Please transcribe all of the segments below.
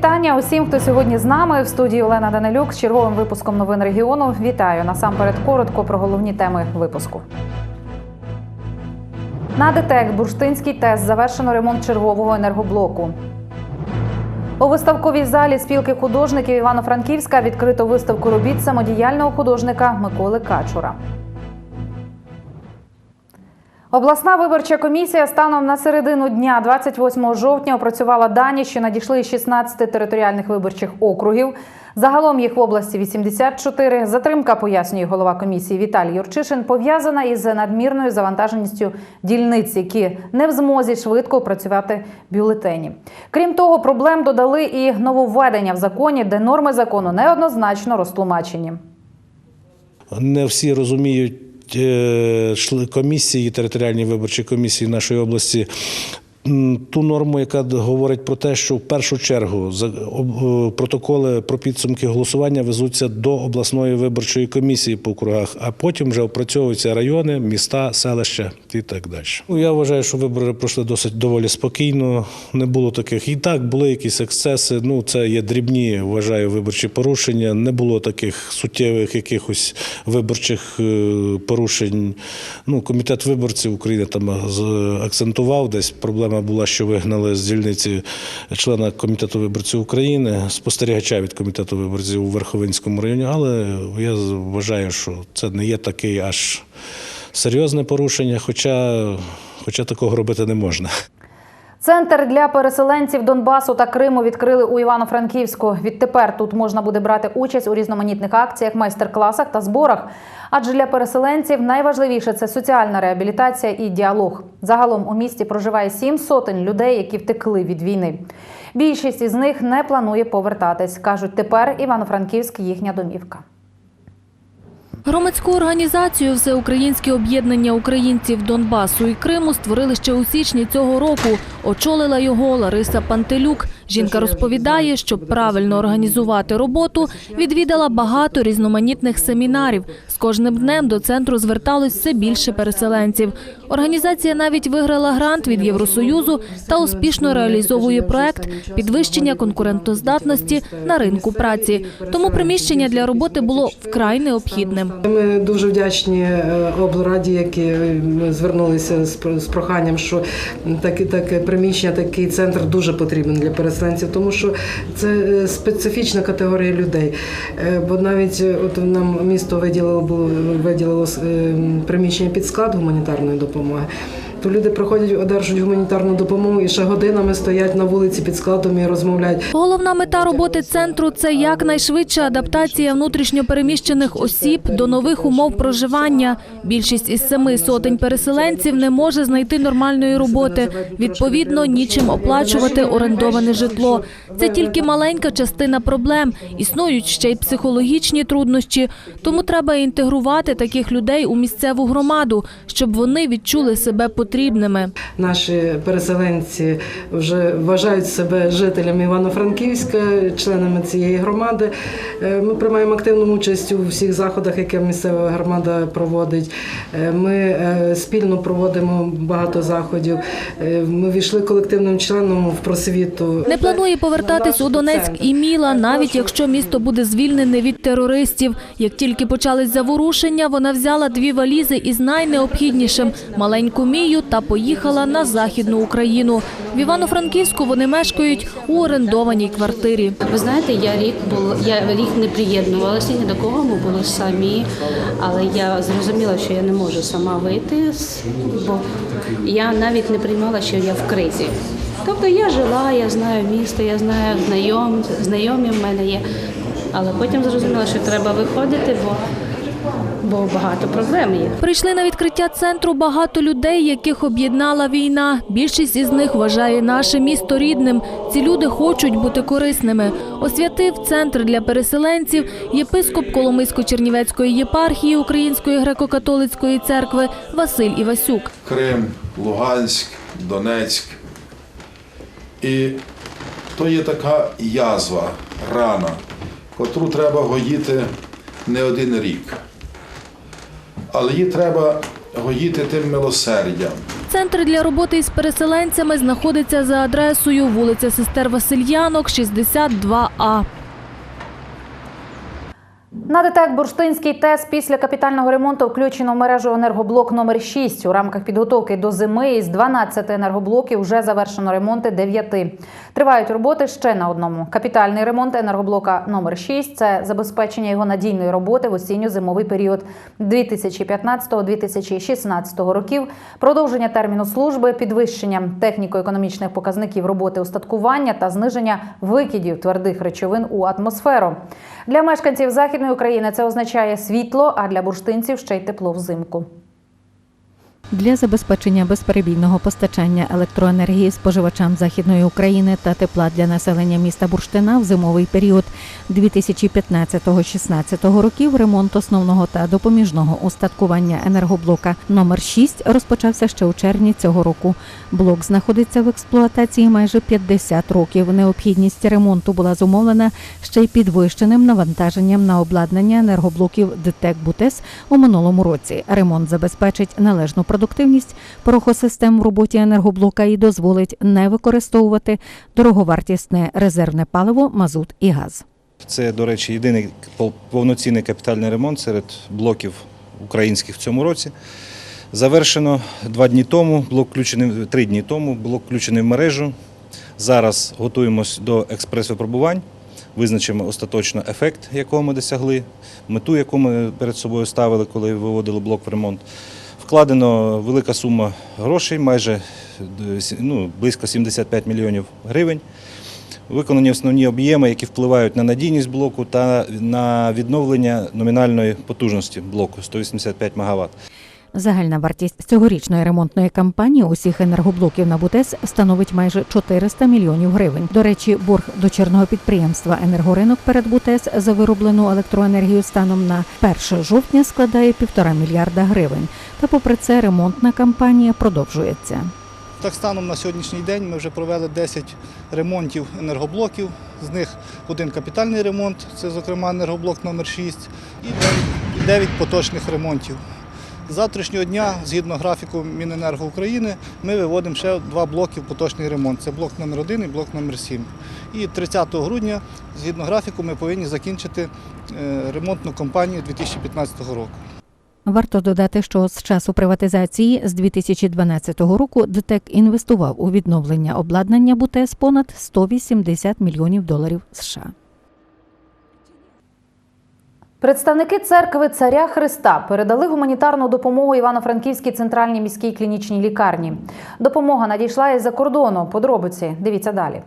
вітання усім, хто сьогодні з нами в студії Олена Данилюк з черговим випуском новин регіону. Вітаю насамперед коротко про головні теми випуску. На ДТЕК Бурштинський ТЕС завершено ремонт чергового енергоблоку. У виставковій залі спілки художників Івано-Франківська відкрито виставку робіт самодіяльного художника Миколи Качура. Обласна виборча комісія станом на середину дня 28 жовтня опрацювала дані, що надійшли із 16 територіальних виборчих округів. Загалом їх в області 84. Затримка, пояснює голова комісії Віталій Юрчишин, пов'язана із надмірною завантаженістю дільниць, які не в змозі швидко опрацювати бюлетені. Крім того, проблем додали і нововведення в законі, де норми закону неоднозначно розтлумачені. Не всі розуміють комісії, територіальні виборчі комісії нашої області. Ту норму, яка говорить про те, що в першу чергу е, протоколи про підсумки голосування везуться до обласної виборчої комісії по округах, а потім вже опрацьовуються райони, міста, селища і так далі. Ну, я вважаю, що вибори пройшли досить доволі спокійно. Не було таких. І так були якісь ексцеси. Ну це є дрібні, вважаю, виборчі порушення. Не було таких суттєвих якихось виборчих е, порушень. Ну, комітет виборців України там з- акцентував десь. Проблема була, що вигнали з дільниці члена комітету виборців України, спостерігача від комітету виборців у Верховинському районі. Але я вважаю, що це не є такий аж серйозне порушення, хоча, хоча такого робити не можна. Центр для переселенців Донбасу та Криму відкрили у Івано-Франківську. Відтепер тут можна буде брати участь у різноманітних акціях, майстер-класах та зборах. Адже для переселенців найважливіше це соціальна реабілітація і діалог. Загалом у місті проживає сім сотень людей, які втекли від війни. Більшість із них не планує повертатись. кажуть, тепер Івано-Франківськ їхня домівка. Громадську організацію Всеукраїнське об'єднання українців Донбасу і Криму створили ще у січні цього року. Очолила його Лариса Пантелюк. Жінка розповідає, щоб правильно організувати роботу, відвідала багато різноманітних семінарів. З кожним днем до центру зверталось все більше переселенців. Організація навіть виграла грант від Євросоюзу та успішно реалізовує проект підвищення конкурентоздатності на ринку праці. Тому приміщення для роботи було вкрай необхідним. Ми дуже вдячні е, облраді, які е, звернулися з про- з проханням, що таке приміщення, такий центр дуже потрібен для переселенців, тому що це е, специфічна категорія людей. Е, Бо навіть е, от нам місто виділило виділило е, приміщення під склад гуманітарної допомоги. То люди приходять, одержують гуманітарну допомогу і ще годинами стоять на вулиці під складом і розмовляють. Головна мета роботи центру це якнайшвидша адаптація внутрішньопереміщених осіб до нових умов проживання. Більшість із семи сотень переселенців не може знайти нормальної роботи. Відповідно, нічим оплачувати орендоване житло. Це тільки маленька частина проблем. Існують ще й психологічні труднощі. Тому треба інтегрувати таких людей у місцеву громаду, щоб вони відчули себе потрібними. Наші переселенці вже вважають себе жителями Івано-Франківська, членами цієї громади. Е, Ми приймаємо активну участь у всіх заходах, які місцева громада проводить. Е, Ми е, спільно проводимо багато заходів. Ми війшли колективним членом в просвіту. Не планує повертатись у Донецьк і Міла, навіть якщо місто буде звільнене від терористів. Як тільки почались заворушення, вона взяла дві валізи із найнеобхіднішим – маленьку Мію та поїхала на Західну Україну. В Івано-Франківську вони мешкають у орендованій квартирі. Ви знаєте, я рік було я рік не приєднувалася ні до кого. Ми були самі, але я зрозуміла, що я не можу сама вийти, бо я навіть не приймала, що я в кризі. Тобто я жила, я знаю місто, я знаю знайом, знайомі в мене є. Але потім зрозуміла, що треба виходити, бо, бо багато проблем є. Прийшли на відкриття центру багато людей, яких об'єднала війна. Більшість із них вважає наше місто рідним. Ці люди хочуть бути корисними. Освятив центр для переселенців єпископ Коломийсько-Чернівецької єпархії Української греко-католицької церкви Василь Івасюк. Крим, Луганськ, Донецьк. І то є така язва, рана, котру треба гоїти не один рік. Але її треба гоїти тим милосердям, Центр для роботи із переселенцями знаходиться за адресою вулиця Сестер Васильянок, 62А. На ДТЕК Бурштинський ТЕС після капітального ремонту включено в мережу енергоблок номер 6 У рамках підготовки до зими із 12 енергоблоків вже завершено ремонти 9. Тривають роботи ще на одному. Капітальний ремонт енергоблока номер 6 – це забезпечення його надійної роботи в осінньо-зимовий період 2015-2016 років, продовження терміну служби, підвищення техніко-економічних показників роботи устаткування та зниження викидів твердих речовин у атмосферу. Для мешканців Західної України це означає світло, а для бурштинців ще й тепло взимку. Для забезпечення безперебійного постачання електроенергії споживачам Західної України та тепла для населення міста Бурштина в зимовий період 2015-16 років ремонт основного та допоміжного устаткування енергоблока номер 6 розпочався ще у червні цього року. Блок знаходиться в експлуатації майже 50 років. Необхідність ремонту була зумовлена ще й підвищеним навантаженням на обладнання енергоблоків ДТЕК Бутес у минулому році. Ремонт забезпечить належну продуктивність порохосистем в роботі енергоблока і дозволить не використовувати дороговартісне резервне паливо, мазут і газ. Це, до речі, єдиний повноцінний капітальний ремонт серед блоків українських в цьому році. Завершено два дні тому, блок включений три дні тому, блок включений в мережу. Зараз готуємось до експрес-випробувань, визначимо остаточно ефект, якого ми досягли, мету, яку ми перед собою ставили, коли виводили блок в ремонт. Вкладено велика сума грошей, майже ну, близько 75 мільйонів гривень. Виконані основні об'єми, які впливають на надійність блоку та на відновлення номінальної потужності блоку 185 МВт. Загальна вартість цьогорічної ремонтної кампанії усіх енергоблоків на БУТЕС становить майже 400 мільйонів гривень. До речі, борг дочірного підприємства «Енергоринок» перед БУТЕС за вироблену електроенергію станом на 1 жовтня складає півтора мільярда гривень. Та попри це ремонтна кампанія продовжується. Так станом на сьогоднішній день ми вже провели 10 ремонтів енергоблоків. З них один капітальний ремонт, це зокрема енергоблок номер 6 і 9, 9 поточних ремонтів. Завтрашнього дня, згідно графіку Міненерго України, ми виводимо ще два блоки в поточний ремонт. Це блок номер 1 і блок номер 7. І 30 грудня, згідно графіку, ми повинні закінчити е, ремонтну кампанію 2015 року. Варто додати, що з часу приватизації з 2012 року ДТЕК інвестував у відновлення обладнання БУТЕС понад 180 мільйонів доларів США. Представники церкви царя Христа передали гуманітарну допомогу Івано-Франківській центральній міській клінічній лікарні. Допомога надійшла із-за кордону. Подробиці дивіться далі.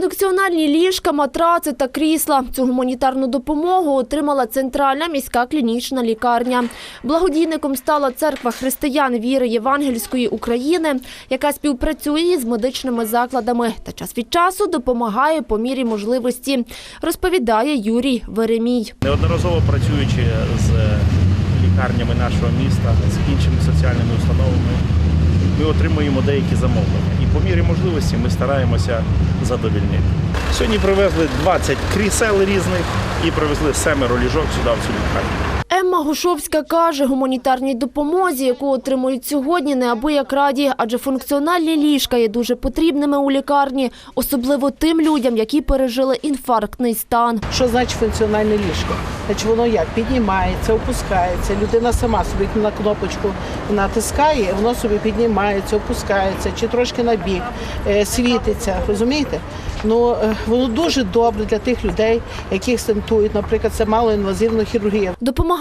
Функціональні ліжка, матраци та крісла. Цю гуманітарну допомогу отримала Центральна міська клінічна лікарня. Благодійником стала церква християн віри Євангельської України, яка співпрацює з медичними закладами та час від часу допомагає по мірі можливості, розповідає Юрій Веремій. Неодноразово працюючи з лікарнями нашого міста, з іншими соціальними установами, ми отримуємо деякі замовлення. По мірі можливості ми стараємося задовільнити. Сьогодні привезли 20 крісел різних і привезли семеро ліжок сюди в цю лікарню. Емма Гушовська каже, гуманітарній допомозі, яку отримують сьогодні, неабияк раді, адже функціональні ліжка є дуже потрібними у лікарні, особливо тим людям, які пережили інфарктний стан. Що значить функціональне ліжко? Значить, воно як піднімається, опускається. Людина сама собі на кнопочку натискає, воно собі піднімається, опускається, чи трошки на бік, е, світиться. Розумієте? Ну е, воно дуже добре для тих людей, яких стентують. Наприклад, це малоінвазивна хірургія.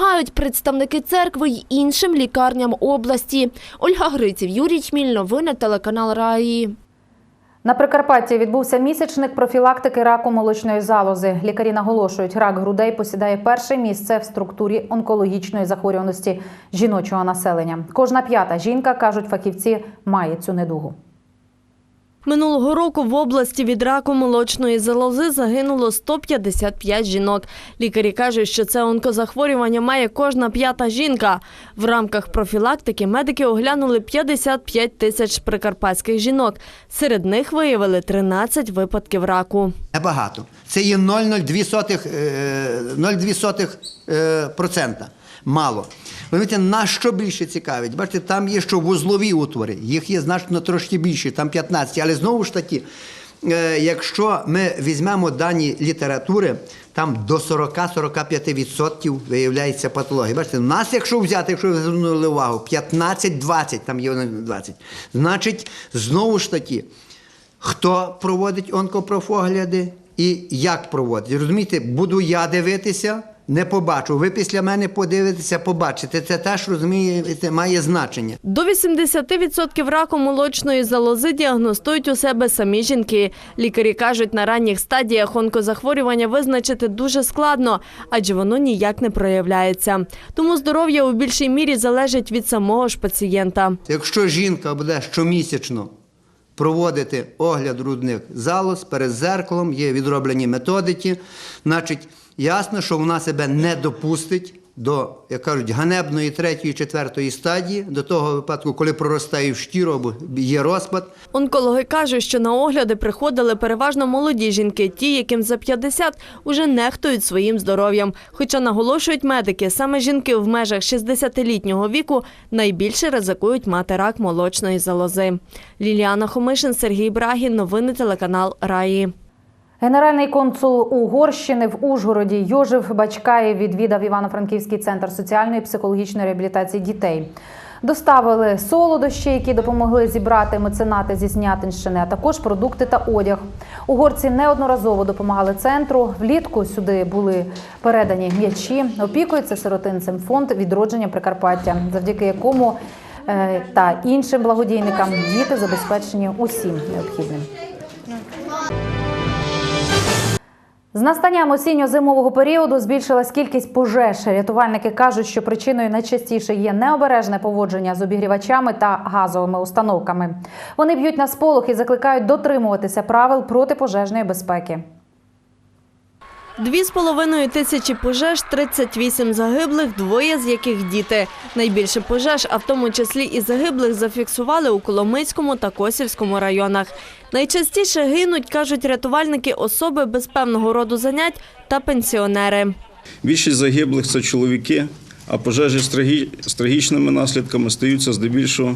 Допомагають представники церкви й іншим лікарням області. Ольга Гриців, Юрій Чміль, новини, телеканал Раї. На Прикарпатті відбувся місячник профілактики раку молочної залози. Лікарі наголошують, рак грудей посідає перше місце в структурі онкологічної захворюваності жіночого населення. Кожна п'ята жінка, кажуть фахівці, має цю недугу. Минулого року в області від раку молочної залози загинуло 155 жінок. Лікарі кажуть, що це онкозахворювання має кожна п'ята жінка. В рамках профілактики медики оглянули 55 тисяч прикарпатських жінок. Серед них виявили 13 випадків раку. Небагато. Це є 0,02 е, 0,02 е, процента. Мало. Розумієте, нас що більше цікавить? Бачите, там є що вузлові утвори, їх є значно трошки більше, там 15, але знову ж таки, е, якщо ми візьмемо дані літератури, там до 40-45% виявляється патологія. Бачите, в нас, якщо взяти, якщо ви звернули увагу, 15-20, там є 20. Значить, знову ж таки, хто проводить онкопрофогляди і як проводить. Розумієте, буду я дивитися, не побачу. Ви після мене подивитеся, побачите. Це теж розумієте, має значення. До 80% раку молочної залози діагностують у себе самі жінки. Лікарі кажуть, на ранніх стадіях онкозахворювання визначити дуже складно, адже воно ніяк не проявляється. Тому здоров'я у більшій мірі залежить від самого ж пацієнта. Якщо жінка буде щомісячно проводити огляд грудних залоз перед зеркалом, є відроблені методики, значить, ясно, що вона себе не допустить до, як кажуть, ганебної третьої, четвертої стадії, до того випадку, коли проростає в шкіру або є розпад. Онкологи кажуть, що на огляди приходили переважно молоді жінки, ті, яким за 50 уже нехтують своїм здоров'ям. Хоча наголошують медики, саме жінки в межах 60-літнього віку найбільше ризикують мати рак молочної залози. Ліліана Хомишин, Сергій Брагін. Новини телеканал Раї. Генеральний консул Угорщини в Ужгороді Йожев Бачкаєв відвідав Івано-Франківський центр соціальної і психологічної реабілітації дітей. Доставили солодощі, які допомогли зібрати меценати зі Снятинщини, а також продукти та одяг. Угорці неодноразово допомагали центру. Влітку сюди були передані м'ячі. Опікується сиротинцем фонд відродження Прикарпаття, завдяки якому е, та іншим благодійникам діти забезпечені усім необхідним. З настанням осінньо-зимового періоду збільшилась кількість пожеж. Рятувальники кажуть, що причиною найчастіше є необережне поводження з обігрівачами та газовими установками. Вони б'ють на сполох і закликають дотримуватися правил протипожежної безпеки. Дві з половиною тисячі пожеж, 38 загиблих, двоє з яких діти. Найбільше пожеж, а в тому числі і загиблих, зафіксували у Коломийському та Косівському районах. Найчастіше гинуть, кажуть рятувальники, особи без певного роду занять та пенсіонери. Більшість загиблих це чоловіки, а пожежі з трагі- трагічними наслідками стаються здебільшого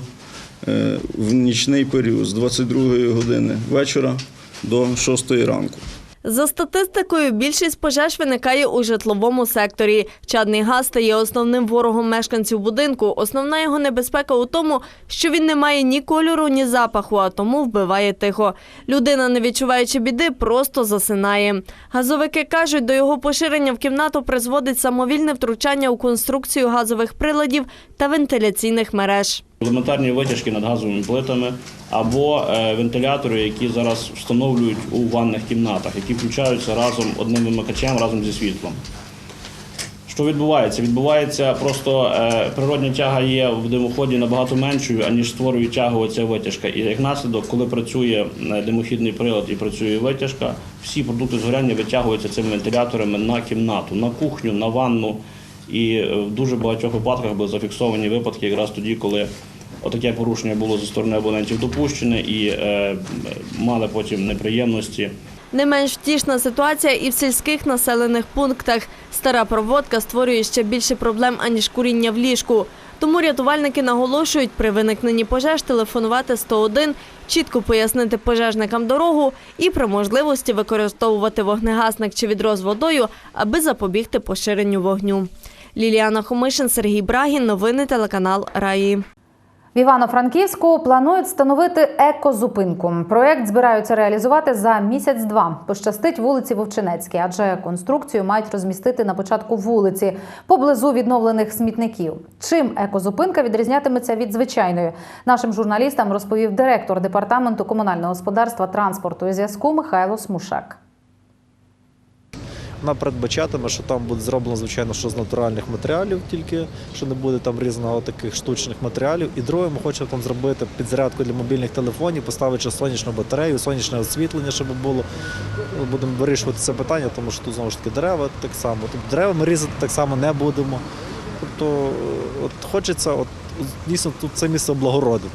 е, в нічний період з 22 години вечора до 6 ранку. За статистикою, більшість пожеж виникає у житловому секторі. Чадний газ стає основним ворогом мешканців будинку. Основна його небезпека у тому, що він не має ні кольору, ні запаху, а тому вбиває тихо. Людина, не відчуваючи біди, просто засинає. Газовики кажуть, до його поширення в кімнату призводить самовільне втручання у конструкцію газових приладів та вентиляційних мереж. Елементарні витяжки над газовими плитами або е, вентилятори, які зараз встановлюють у ванних кімнатах, які включаються разом одним вимикачем разом зі світлом. Що відбувається? Відбувається просто е, природня тяга є в димоході набагато меншою, аніж створює тягу оця витяжка. І як наслідок, коли працює е, димохідний прилад і працює витяжка, всі продукти згоряння витягуються цими вентиляторами на кімнату, на кухню, на ванну. І е, в дуже багатьох випадках були зафіксовані випадки якраз тоді, коли отаке порушення було зі сторони абонентів допущене і е, мали потім неприємності. Не менш втішна ситуація і в сільських населених пунктах. Стара проводка створює ще більше проблем, аніж куріння в ліжку. Тому рятувальники наголошують, при виникненні пожеж телефонувати 101, чітко пояснити пожежникам дорогу і при можливості використовувати вогнегасник чи відро з водою, аби запобігти поширенню вогню. Ліліана Хомишин, Сергій Брагін. Новини телеканал Раї. В Івано-Франківську планують встановити екозупинку. Проект збираються реалізувати за місяць-два. Пощастить вулиці Вовчинецькій, адже конструкцію мають розмістити на початку вулиці поблизу відновлених смітників. Чим екозупинка відрізнятиметься від звичайної? Нашим журналістам розповів директор департаменту комунального господарства, транспорту і зв'язку Михайло Смушак. Вона передбачатиме, що там буде зроблено, звичайно, що з натуральних матеріалів, тільки що не буде там різного таких штучних матеріалів. І друге, ми хочемо там зробити підзарядку для мобільних телефонів, поставити сонячну батарею, сонячне освітлення, щоб було. Ми будемо вирішувати це питання, тому що тут знову ж таки дерева так само. Тут дерева ми різати так само не будемо. Тобто, от хочеться, от дійсно тут це місце облагородити.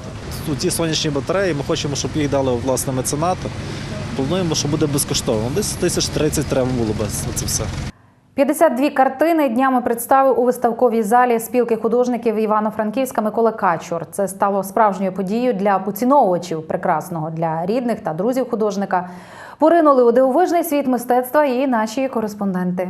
Тут ті сонячні батареї, ми хочемо, щоб їх дали власне меценати. Плануємо, що буде безкоштовно. Десь тисяч 30 треба було без це все. 52 картини днями представив у виставковій залі спілки художників Івано-Франківська Микола Качур. Це стало справжньою подією для поціновувачів прекрасного для рідних та друзів художника. Поринули у дивовижний світ мистецтва і наші кореспонденти.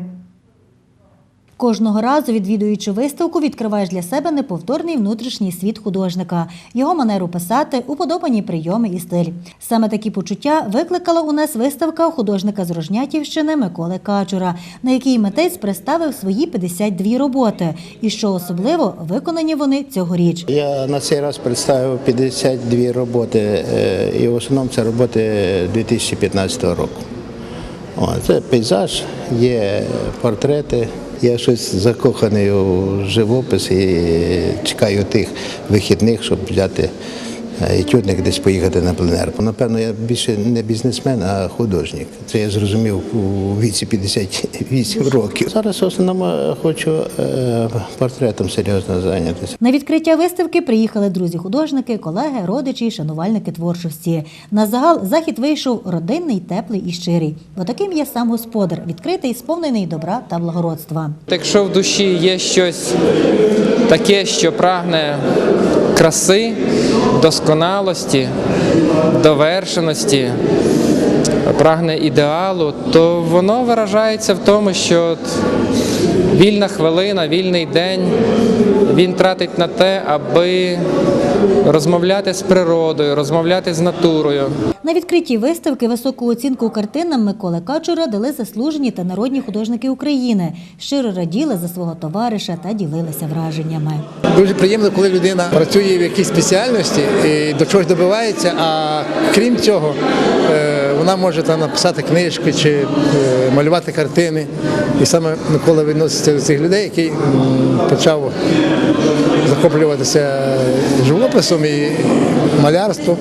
Кожного разу, відвідуючи виставку, відкриваєш для себе неповторний внутрішній світ художника, його манеру писати, уподобані прийоми і стиль. Саме такі почуття викликала у нас виставка художника з Рожнятівщини Миколи Качура, на якій митець представив свої 52 роботи. І що особливо, виконані вони цьогоріч. Я на цей раз представив 52 роботи, е, і в основному це роботи 2015 року. О, це пейзаж, є портрети. Я щось закоханий у живопис і чекаю тих вихідних, щоб взяти етюдник десь поїхати на пленер. Напевно, я більше не бізнесмен, а художник. Це я зрозумів у віці 58 років. Зараз в основному хочу е, портретом серйозно зайнятися. На відкриття виставки приїхали друзі-художники, колеги, родичі, і шанувальники творчості. На загал захід вийшов родинний, теплий і щирий. Бо таким є сам господар, відкритий, сповнений добра та благородства. Якщо в душі є щось таке, що прагне краси, досконалості, довершеності, прагне ідеалу, то воно виражається в тому, що от вільна хвилина, вільний день він тратить на те, аби розмовляти з природою, розмовляти з натурою. На відкритті виставки високу оцінку картинам Миколи Качура дали заслужені та народні художники України. Щиро раділи за свого товариша та ділилися враженнями. Дуже приємно, коли людина працює в якійсь спеціальності і до чогось добивається, а крім цього, е, вона може там написати книжки чи е, малювати картини. І саме Микола відноситься до цих людей, який почав захоплюватися живописом і малярством.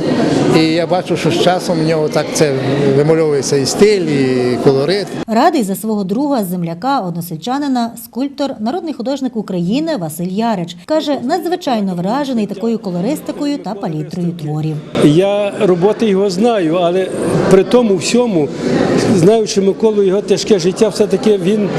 І я бачу, що з часом в нього так це вимальовується і стиль, і колорит. Радий за свого друга, земляка, односельчанина, скульптор, народний художник України Василь Ярич каже, надзвичайно вражений такою колористикою та палітрою творів. Я роботи його знаю, але при тому всьому, знаючи Миколу, його тяжке життя, все-таки він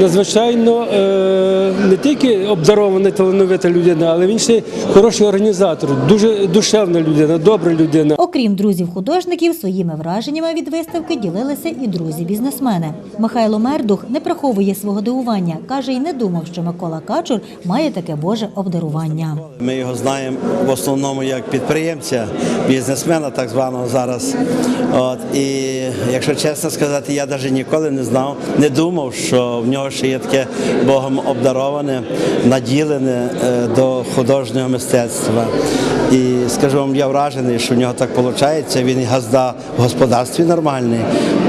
надзвичайно е, не тільки обдарований талановита людина, але він ще хороший організатор, дуже душевна людина, добра людина. Окрім друзів-художників, своїми враженнями від виставки ділилися і друзі-бізнесмени. Михайло Мердух не приховує свого дивування. каже, й не думав, що Микола Качур має таке боже обдарування. Ми його знаємо в основному як підприємця, бізнесмена, так званого зараз. От і якщо чесно сказати, я навіть ніколи не знав, не думав, що в нього ще є таке Богом обдароване, наділене е, до художнього мистецтва. І скажу вам, я вражений, що в нього так виходить. Він газда в господарстві нормальний.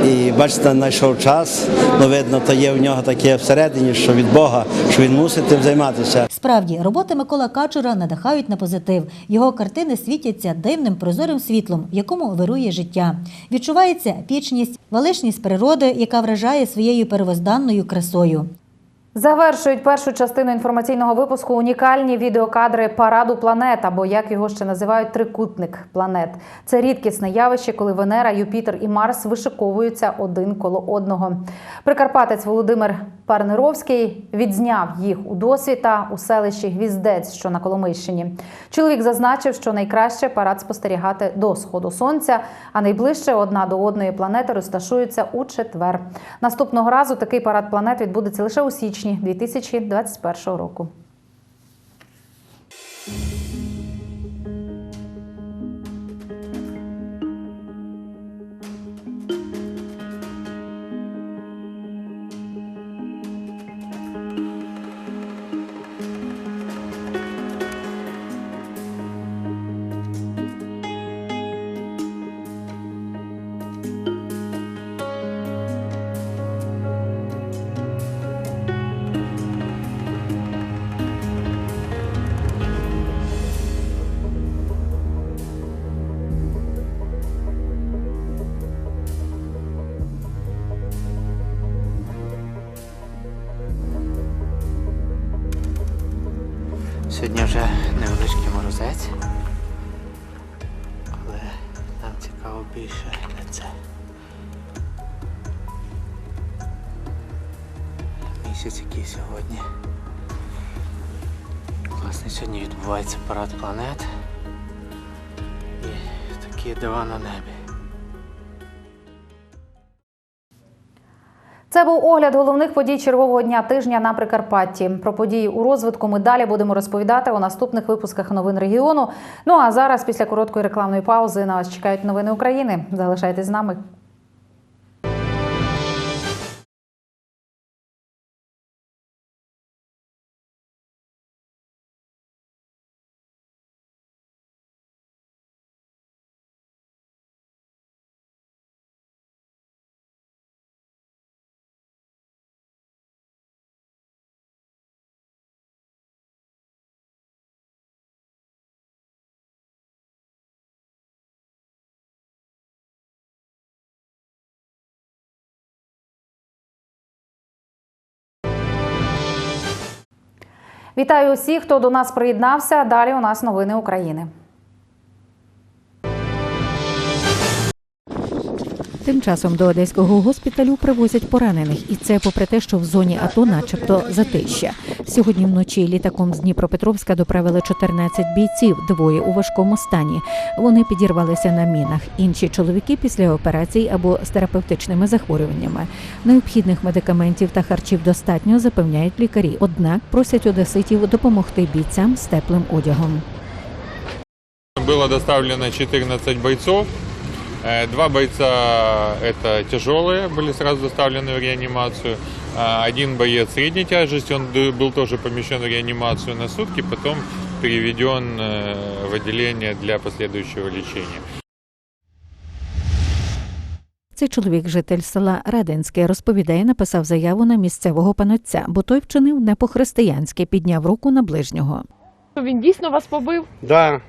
І бачите, знайшов час. Ну видно, то є в нього таке всередині, що від Бога, що він мусить тим займатися. Справді, роботи Микола Качура надихають на позитив. Його картини світяться дивним прозорим світлом, в якому вирує життя. Відчувається пічність, величність природи, яка вражає своєю первозданною красою. Завершують першу частину інформаційного випуску унікальні відеокадри параду планет, або як його ще називають трикутник планет. Це рідкісне явище, коли Венера, Юпітер і Марс вишиковуються один коло одного. Прикарпатець Володимир Парнировський відзняв їх у досвіта у селищі Гвіздець, що на Коломийщині. Чоловік зазначив, що найкраще парад спостерігати до сходу сонця, а найближче одна до одної планети розташуються у четвер. Наступного разу такий парад планет відбудеться лише у січні 2021 року. Це був огляд головних подій чергового дня тижня на Прикарпатті. Про події у розвитку ми далі будемо розповідати у наступних випусках новин регіону. Ну а зараз, після короткої рекламної паузи, на вас чекають новини України. Залишайтесь з нами. Вітаю усіх, хто до нас приєднався. Далі у нас новини України. Тим часом до одеського госпіталю привозять поранених, і це попри те, що в зоні АТО, начебто, затища. Сьогодні вночі літаком з Дніпропетровська доправили 14 бійців, двоє у важкому стані. Вони підірвалися на мінах. Інші чоловіки після операцій або з терапевтичними захворюваннями. Необхідних медикаментів та харчів достатньо, запевняють лікарі. Однак просять одеситів допомогти бійцям з теплим одягом. Было доставлено 14 бойцов. Э, Два бойца это тяжелые, были сразу доставлены в реанимацию. А Один боец средней тяжести, он д- был тоже помещен в реанимацию на сутки, потом переведен э, в отделение для последующего лечения. Цей чоловік, житель села Радинське, розповідає, написав заяву на місцевого панотця, бо той вчинив не по-християнськи, підняв руку на ближнього. Він дійсно вас побив? Да.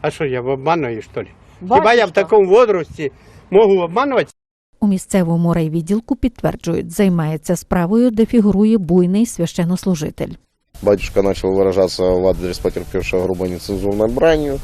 А що, я обманюю, що ли? Хіба я в такому возрасті можу обманувати? У місцевому райвідділку підтверджують, займається справою, де фігурує буйний священнослужитель. Батюшка начал выражаться в адрес потерпевшего грубо нецензурной бранью,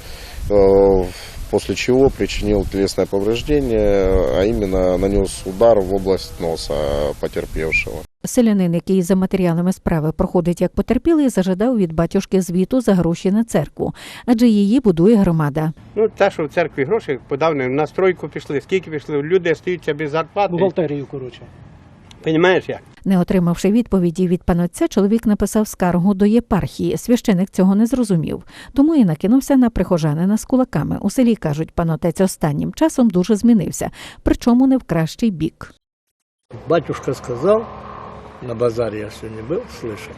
э, после чего причинил телесное повреждение, а именно нанес удар в область носа потерпевшего. Селянин, який за матеріалами справи проходить як потерпілий, зажадав від батюшки звіту за гроші на церкву, адже її будує громада. Ну, те, що в церкві гроші подав, на стройку пішли, скільки пішли, люди остаються без зарплати. Бухгалтерію, коротше. Понімаєш як? Не отримавши відповіді від панотця, чоловік написав скаргу до єпархії. Священик цього не зрозумів, тому і накинувся на прихожанина з кулаками. У селі кажуть, панотець останнім часом дуже змінився, причому не в кращий бік. Батюшка сказал, на базаре я сегодня был, слышал,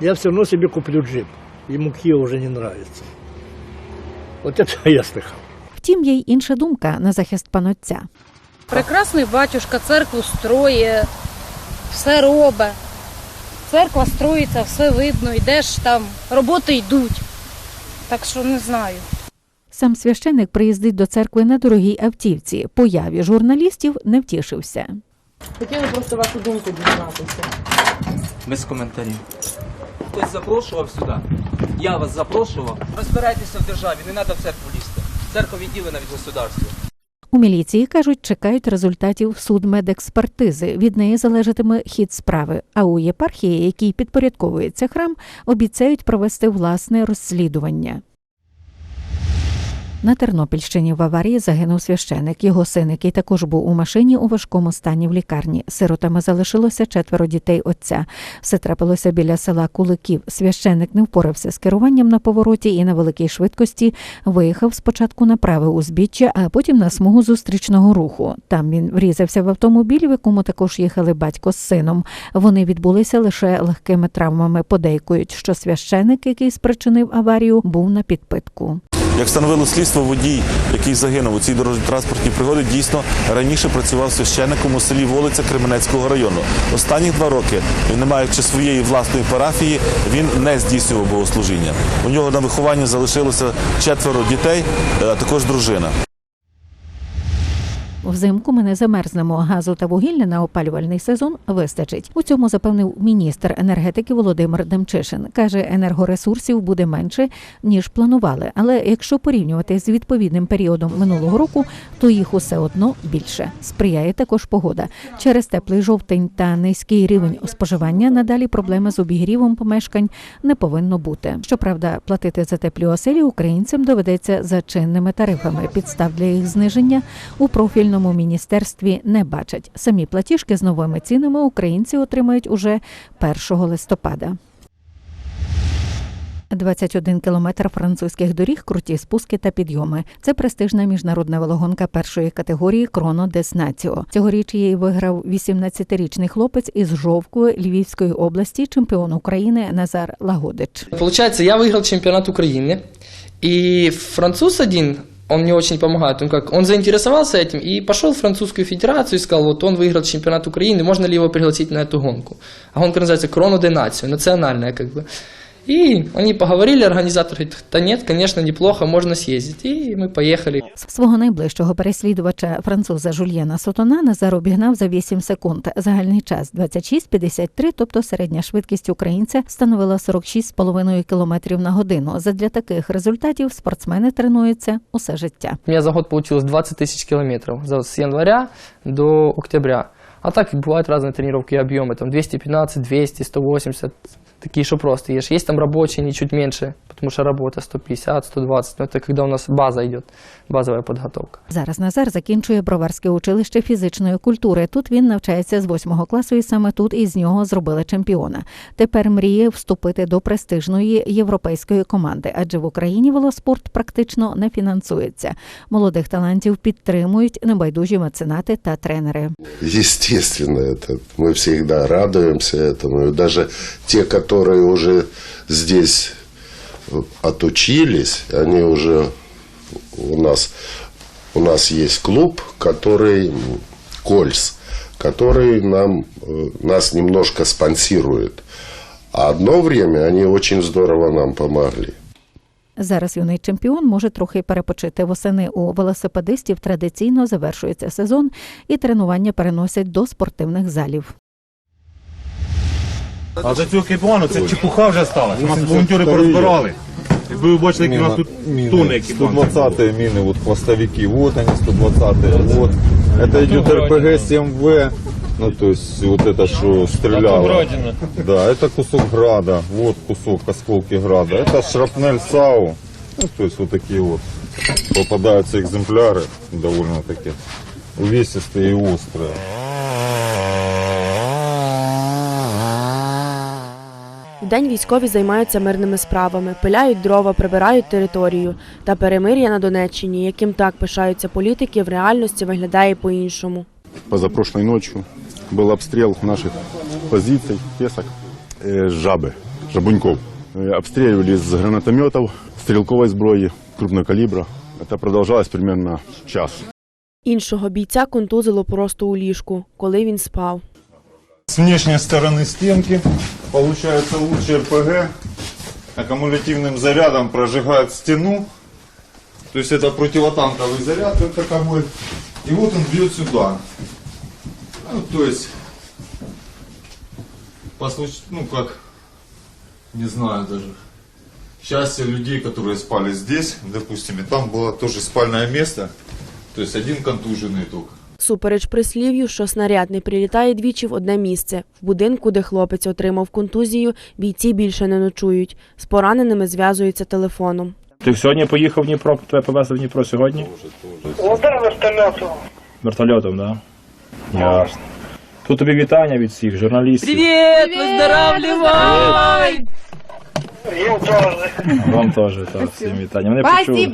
я все равно себе куплю джип. Ему Киев уже не нравится. Вот это я слыхал. Втім, є й інша думка на захист панотця. Прекрасний батюшка, церкву строє, все робить. Церква строїться, все видно, йдеш там, роботи йдуть. Так що не знаю. Сам священик приїздить до церкви на дорогій автівці. Появі журналістів не втішився. Хотіли просто вашу думку дізнатися. Без коментарів. Хтось запрошував сюди. Я вас запрошував. Розбирайтеся в державі, не треба в церкву лізти. Церква відділена від государства. У міліції кажуть, чекають результатів судмедекспертизи. Від неї залежатиме хід справи. А у єпархії, якій підпорядковується храм, обіцяють провести власне розслідування. На Тернопільщині в аварії загинув священик. Його син, який також був у машині у важкому стані в лікарні. Сиротами залишилося четверо дітей отця. Все трапилося біля села Куликів. Священик не впорався з керуванням на повороті і на великій швидкості виїхав спочатку на праве узбіччя, а потім на смугу зустрічного руху. Там він врізався в автомобіль, в якому також їхали батько з сином. Вони відбулися лише легкими травмами. Подейкують, що священик, який спричинив аварію, був на підпитку. Як встановило слідство, водій, який загинув у цій дорожньо-транспортній пригоді, дійсно раніше працював священником у селі Волиця Кременецького району. Останні два роки, не маючи своєї власної парафії, він не здійснював богослужіння. У нього на вихованні залишилося четверо дітей, а також дружина. Взимку ми не замерзнемо. Газу та вугілля на опалювальний сезон вистачить. У цьому запевнив міністр енергетики Володимир Демчишин. каже, енергоресурсів буде менше ніж планували. Але якщо порівнювати з відповідним періодом минулого року, то їх усе одно більше. Сприяє також погода. Через теплий жовтень та низький рівень споживання надалі проблеми з обігрівом помешкань не повинно бути. Щоправда, платити за теплі оселі українцям доведеться за чинними тарифами. Підстав для їх зниження у профільному міністерстві не бачать. Самі платіжки з новими цінами українці отримають уже 1 листопада. 21 кілометр французьких доріг, круті спуски та підйоми. Це престижна міжнародна велогонка першої категорії Кроно Деснаціо. Цьогоріч її виграв 18-річний хлопець із Жовкви Львівської області, чемпіон України Назар Лагодич. Получается, я выиграл чемпионат Украины, и француз один, он мне очень помогает, он как, он заинтересовался этим и пошел в французскую федерацию и сказал, вот он выиграл чемпионат Украины, можно ли его пригласить на эту гонку? А гонка называется Кроно де Нацию, национальная как бы. И они поговорили, организатор говорит, да нет, конечно, неплохо, можно съездить. И мы поехали. Свого найближчого переслідувача француза Жульєна Сотона Назар обігнав за 8 секунд. Загальний час 26,53, тобто середня швидкість українця становила 46,5 км на годину. Задля таких результатів спортсмени тренуються усе життя. У меня за год получилось 20 тысяч километров за, с января до октября. А так бывают разные тренировки и объемы, там 215, 200, 180, такие, что просто ешь. Есть там рабочие, не чуть меньше, потому что работа 150, 120, но это когда у нас база идет, базовая подготовка. Зараз Назар закінчує Броварське училище фізичної культури. Тут він навчається з восьмого класу, і саме тут із нього зробили чемпіона. Тепер мріє вступити до престижної європейської команди, адже в Україні велоспорт практично не фінансується. Молодих талантів підтримують небайдужі меценати та тренери. Естественно, это мы всегда радуемся этому. И даже те, которые уже здесь отучились, они уже у нас у нас есть клуб, который Кольс, который нам э, нас немножко спонсирует. А одно время они очень здорово нам помогли. Зараз юний чемпіон може трохи перепочити восени. У велосипедистів традиційно завершується сезон, і тренування переносять до спортивних залів. А за цього екіпану це чепуха вже сталася. У нас волонтери порозбирали. Якби ви бачили, які у нас тут тони екіпану. 120-е мины, вот хвостовики, вот они, 120-е, вот. Это идет РПГ 7В, ну то есть вот это что стреляло. Да, это кусок града, вот кусок осколки града. Это шрапнель САУ, ну то есть вот такие вот попадаются экземпляры довольно-таки увесистые и острые. Вдень військові займаються мирними справами, пиляють дрова, прибирають територію. Та перемир'я на Донеччині, яким так пишаються політики, в реальності виглядає по-іншому. Позапрошлой ночью был обстрел наших позиций, песок, э, жабы, жабуньков. Э, обстреливали из гранатометов, стрелковой сброи крупного калибра. Это продолжалось примерно час. Іншого бійця контузило просто у ліжку, коли він спав. С внешней стороны стенки получается луч РПГ аккумулятивным зарядом прожигает стену. То есть это противотанковый заряд как таковой. И вот он бьет сюда. Ну, то есть, по ну как, не знаю даже. Счастье людей, которые спали здесь, допустим, и там было тоже спальное место. То есть один контуженный только. Супереч прислів'ю, що снаряд не прилітає двічі в одне місце. В будинку, де хлопець отримав контузію, бійці більше не ночують. З пораненими зв'язуються телефоном. Ти сьогодні поїхав в Дніпро, тебе повезли в Дніпро сьогодні? Ну да, вертольотом. Вертольотом, так? Да? Ясно. Тут тобі вітання від всіх журналістів. Привіт, виздоравлювай! Їм теж. Вам теж так, всім вітання. Вони почули.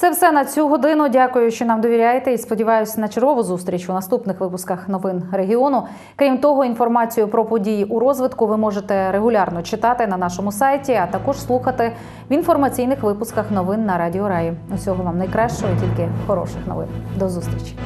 Це все на цю годину. Дякую, що нам довіряєте, і сподіваюся на чергову зустріч у наступних випусках новин регіону. Крім того, інформацію про події у розвитку ви можете регулярно читати на нашому сайті, а також слухати в інформаційних випусках новин на Радіо Раї. Усього вам найкращого, тільки хороших новин. До зустрічі.